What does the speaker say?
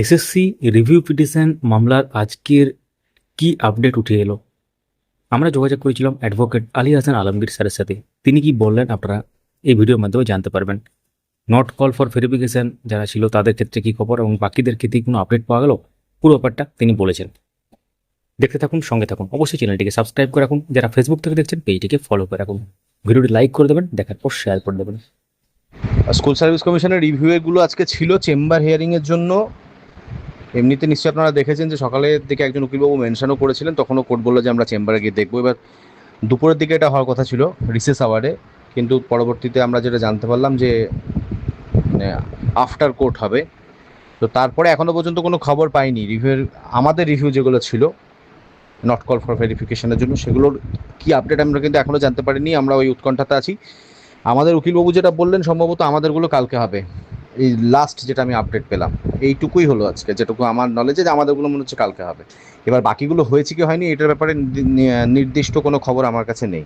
SSC review petition মামলার আজকের কি আপডেট উঠে এলো? আমরা যোগাযোগ করেছিলাম অ্যাডভোকেট আলী হাসান আলমগীর স্যারের সাথে। তিনি কি বললেন আপনারা এই ভিডিওর মাধ্যমে জানতে পারবেন। নট কল ফর ভেরিফিকেশন যারা ছিল তাদের ক্ষেত্রে কি খবর এবং বাকিদের ক্ষেত্রে কোনো আপডেট পাওয়া গেল? পুরো ব্যাপারটা তিনি বলেছেন। দেখতে থাকুন, সঙ্গে থাকুন। অবশ্যই চ্যানেলটিকে সাবস্ক্রাইব করে রাখুন। যারা ফেসবুক থেকে দেখছেন পেজটিকে ফলো করে রাখুন। ভিডিওটি লাইক করে দেবেন, দেখার পর শেয়ার করে দেবেন। স্কুল সার্ভিস কমিশনের রিভিউগুলো আজকে ছিল চেম্বার হিয়ারিংয়ের জন্য। এমনিতে নিশ্চয়ই আপনারা দেখেছেন যে সকালের দিকে একজন উকিলবাবু মেনশনও করেছিলেন, তখনও কোর্ট বলল যে আমরা চেম্বারে গিয়ে দেখব। এবার দুপুরের দিকে এটা হওয়ার কথা ছিল রিসেস আওয়ারে কিন্তু পরবর্তীতে আমরা যেটা জানতে পারলাম যে আফটার কোর্ট হবে। তো তারপরে এখনও পর্যন্ত কোনো খবর পাইনি। রিভিউয়ের আমাদের রিভিউ যেগুলো ছিল নট কল ফর ভেরিফিকেশনের জন্য, সেগুলোর কি আপডেট আমরা কিন্তু এখনও জানতে পারিনি। আমরা ওই উৎকণ্ঠাতে আছি। আমাদের উকিলবাবু যেটা বললেন, সম্ভবত আমাদেরগুলো কালকে হবে। এই লাস্ট যেটা আমি আপডেট পেলাম, এইটুকুই হলো আজকে, যেটুকু আমার নলেজে যে আমাদেরগুলো মনে হচ্ছে কালকে হবে। এবার বাকিগুলো হয়েছে কি হয়নি, এটার ব্যাপারে নির্দিষ্ট কোনো খবর আমার কাছে নেই।